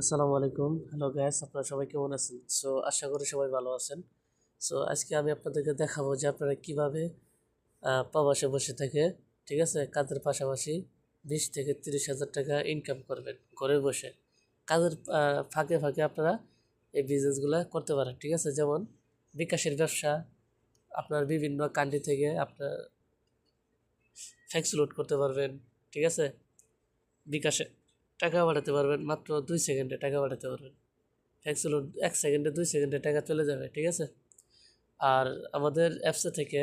আসসালামু আলাইকুম। Hello gas আপনারা সবাই কেমন আছেন? সো আশা করি সবাই ভালো আছেন। সো আজকে আমি আপনাদেরকে দেখাবো যে আপনারা কীভাবে প্রবাসে বসে থেকে, ঠিক আছে, কাজের পাশাপাশি বিশ থেকে তিরিশ হাজার টাকা ইনকাম করবেন, ঘরে বসে। কাজের ফাঁকে ফাঁকে আপনারা এই বিজনেসগুলো করতে পারেন, ঠিক আছে? যেমন বিকাশের ব্যবসা, আপনার বিভিন্ন কান্ট্রি থেকে আপনার ফ্যাক্স লোড করতে পারবেন, ঠিক আছে? বিকাশে টাকা পাঠাতে পারবেন, মাত্র দুই সেকেন্ডে টাকা পাঠাতে পারবেন। ফ্যাক্সুলো এক সেকেন্ডে দুই সেকেন্ডে টাকা চলে যাবে, ঠিক আছে? আর আমাদের অ্যাপসে থেকে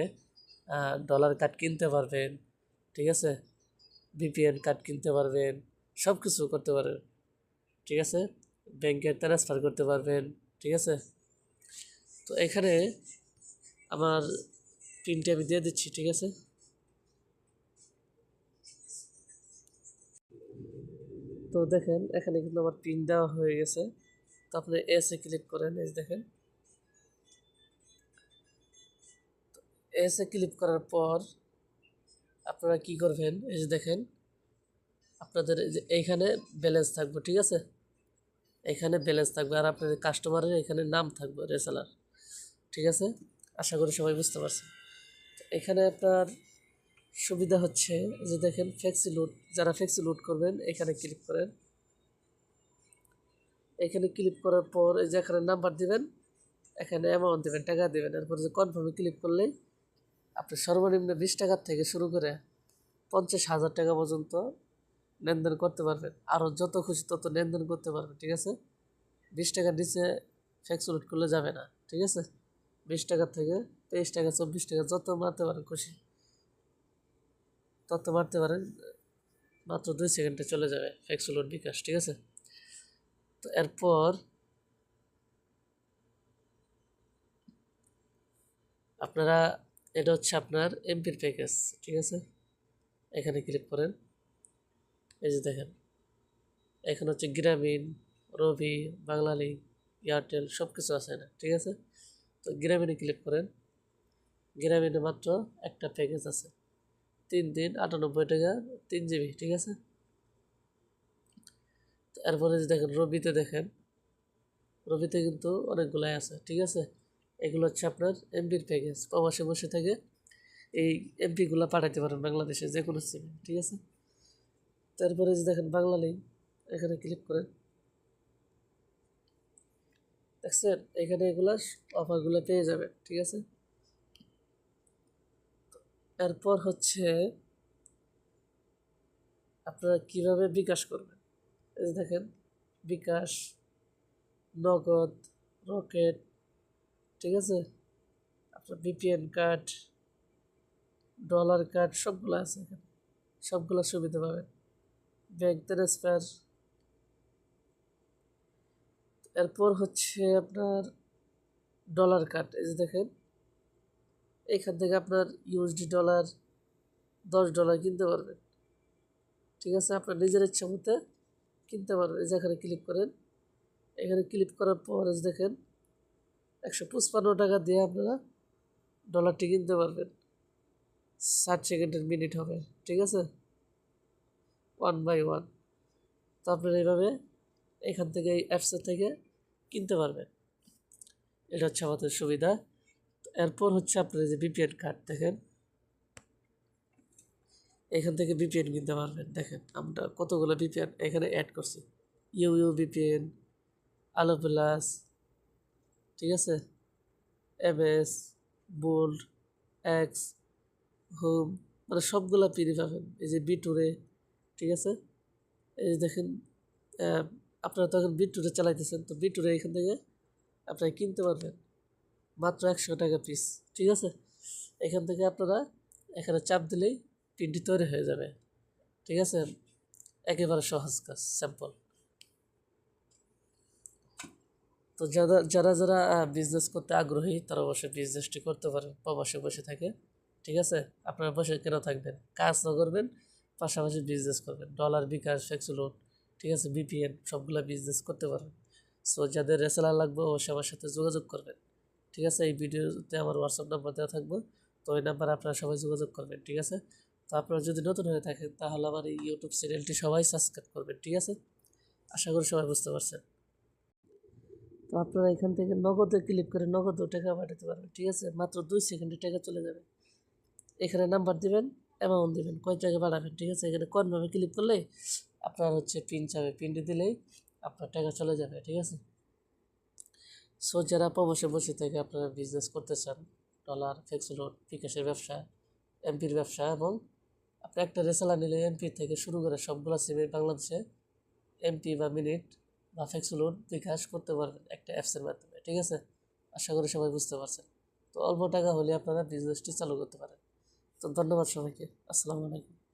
ডলার কার্ড কিনতে পারবেন, ঠিক আছে? বিপিএন কার্ড কিনতে পারবেন সব কিছু করতে পারবেন, ঠিক আছে? ব্যাংকে ট্রান্সফার করতে পারবেন, ঠিক আছে? তো এখানে আমার পিনটি আমি দিয়ে দিচ্ছি, ঠিক আছে? তো দেখেন, এখানে কিন্তু আমার পিন দেওয়া হয়ে গেছে। তো আপনি এসে ক্লিক করেন, এই দেখেন। এসে ক্লিক করার পর আপনারা কি করবেন, এই যে দেখেন, আপনাদের এইখানে ব্যালেন্স থাকবে, ঠিক আছে? এখানে ব্যালেন্স থাকবে আর আপনাদের কাস্টমারের এখানে নাম থাকবে রেসেলার ঠিক আছে? আশা করি সবাই বুঝতে পারছেন। এখানে আপনার সুবিধা হচ্ছে যে দেখেন ফ্লেক্সি লোড যারা ফ্লেক্সি লোড করবেন, এখানে ক্লিক করেন। এখানে ক্লিক করার পর এই যে এখানে নাম্বার দিবেন, এখানে অ্যামাউন্ট দেবেন, টাকা দেবেন। এরপর যে কনফার্মে ক্লিক করলেই আপনি সর্বনিম্ন বিশ টাকার থেকে শুরু করে পঞ্চাশ হাজার টাকা পর্যন্ত লেনদেন করতে পারবেন। আরও যত খুশি তত লেনদেন করতে পারবেন, ঠিক আছে? বিশ টাকার নিচে ফ্যাক্স লোড করলে যাবে না, ঠিক আছে? বিশ টাকার থেকে তেইশ টাকা, চব্বিশ টাকা, যত মারতে পারেন খুশি। তত মারতে পারেন মাত্র দুই সেকেন্ডে চলে যাবে ফ্যাক্সুলোড বিকাশ, ঠিক আছে? তো এরপর আপনারা, এটা হচ্ছে আপনার এমপির প্যাকেজ ঠিক আছে? এখানে ক্লিক করেন। এই যে দেখেন, এখানে হচ্ছে গ্রামীণ রবি বাংলালি এয়ারটেল সব কিছু আছে না ঠিক আছে? তো গ্রামীণে ক্লিক করেন। গ্রামীণে মাত্র একটা প্যাকেজ আছে। তিন দিন আটানব্বই টাকা, তিন জিবি, ঠিক আছে? এরপরে যে দেখেন, রবিতে দেখেন, রবিতে কিন্তু অনেকগুলাই আছে, ঠিক আছে? এগুলো হচ্ছে আপনার এমপির প্যাকেজ প্রবাসে বসে থেকে এই এমপিগুলো পাঠাতে পারেন বাংলাদেশে, যে কোনো সিমে, ঠিক আছে? তারপরে যে দেখেন, বাংলা লিঙ্ক এখানে ক্লিক করেন। দেখছেন? এখানে এগুলা অফারগুলো পেয়ে যাবেন, ঠিক আছে? এরপর হচ্ছে আপনারা কীভাবে বিকাশ করবেন? এই যে দেখেন, বিকাশ, নগদ, রকেট, ঠিক আছে? আপনার বিপিএন কার্ড, ডলার কার্ড, সবগুলো আছে এখানে। সবগুলো সুবিধা পাবেন। Bank transfer. এরপর হচ্ছে আপনার ডলার কার্ড। এই যে দেখেন এখান থেকে আপনার ইউএসডি ডলার দশ ডলার কিনতে পারবেন। ঠিক আছে? আপনার নিজের ইচ্ছা মতো কিনতে পারবেন। এই যে এখানে ক্লিক করেন। এখানে ক্লিক করার পর দেখেন, একশো পঁচপান্ন টাকা দিয়ে আপনারা ডলারটি কিনতে পারবেন। ষাট সেকেন্ডের মিনিট হবে। ঠিক আছে? ওয়ান বাই ওয়ান তো আপনারা এইভাবে এখান থেকে এই অ্যাপসের থেকে কিনতে পারবেন। এটা হচ্ছে আমাদের সুবিধা। এরপর হচ্ছে আপনার যে বিপিএন কার্ড দেখেন। এখান থেকে বিপিএন কিনতে পারবেন। দেখেন, আমরা কতগুলো বিপিএন এখানে অ্যাড করছি। ইউ ইউ বিপিএন আলো প্লাস ঠিক আছে? M S bold X home মানে সবগুলা পিনি পাবেন। এই যে বি টুরে ঠিক আছে? এই যে দেখেন আপনারা তখন বি টুরে চালাইতেছেন। তো বি টুরে এখান থেকে আপনারা কিনতে পারবেন। মাত্র একশো টাকা পিস ঠিক আছে? এখান থেকে আপনারা এখানে চাপ দিলেই পিনটি তৈরি হয়ে যাবে, ঠিক আছে? একেবারে সহজ কাজ স্যাম্পল তো যারা যারা যারা বিজনেস করতে আগ্রহী, তারা অবশ্যই বিজনেসটি করতে পারে প্রবাসে বসে থাকে, ঠিক আছে? আপনারা বসে কেন থাকবেন? কাজ না করবেন, পাশাপাশি বিজনেস করবেন। ডলার বিকাশ ফ্যাক্সুলোড ঠিক আছে? বিপিএন সবগুলো বিজনেস করতে পারবেন। সো যাদের রেসেলার লাগবে, অবশ্যই আমার সাথে যোগাযোগ করবেন। ঠিক আছে? এই ভিডিওতে আমার হোয়াটসঅ্যাপ নাম্বার দেওয়া থাকব। তো ওই নাম্বারে আপনারা সবাই যোগাযোগ করবেন, ঠিক আছে? তো আপনারা যদি নতুন হয়ে থাকেন, তাহলে আমার এই ইউটিউব চ্যানেলটি সবাই সাবস্ক্রাইব করবেন, ঠিক আছে? আশা করি সবাই বুঝতে পারছেন। তো আপনারা এখান থেকে নগদে ক্লিক করে নগদও টাকা পাঠাতে পারবেন, ঠিক আছে? মাত্র দুই সেকেন্ডে টাকা চলে যাবে। এখানে নাম্বার দিবেন অ্যামাউন্ট দিবেন, কয় টাকা বাড়াবেন, ঠিক আছে? এখানে কনভার্মে ক্লিক করলে আপনার হচ্ছে পিন চাবে। পিনটি দিলেই আপনার টাকা চলে যাবে, ঠিক আছে? সো যারা প্রবাসে বসে থেকে আপনারা বিজনেস করতে চান ডলার ফেক্সলোড বিকাশের ব্যবসা এমপির ব্যবসা এবং আপনি একটা রেসালা নিলে এমপি থেকে শুরু করে সবগুলো সিমে বাংলাদেশে এমপি বা মিনিট বা ফেক্সলোড বিকাশ করতে পারবেন একটা অ্যাপসের মাধ্যমে, ঠিক আছে? আশা করি সবাই বুঝতে পারছেন। তো অল্প টাকা হলে আপনারা বিজনেসটি চালু করতে পারেন। তো ধন্যবাদ সবাইকে। আসসালামু আলাইকুম।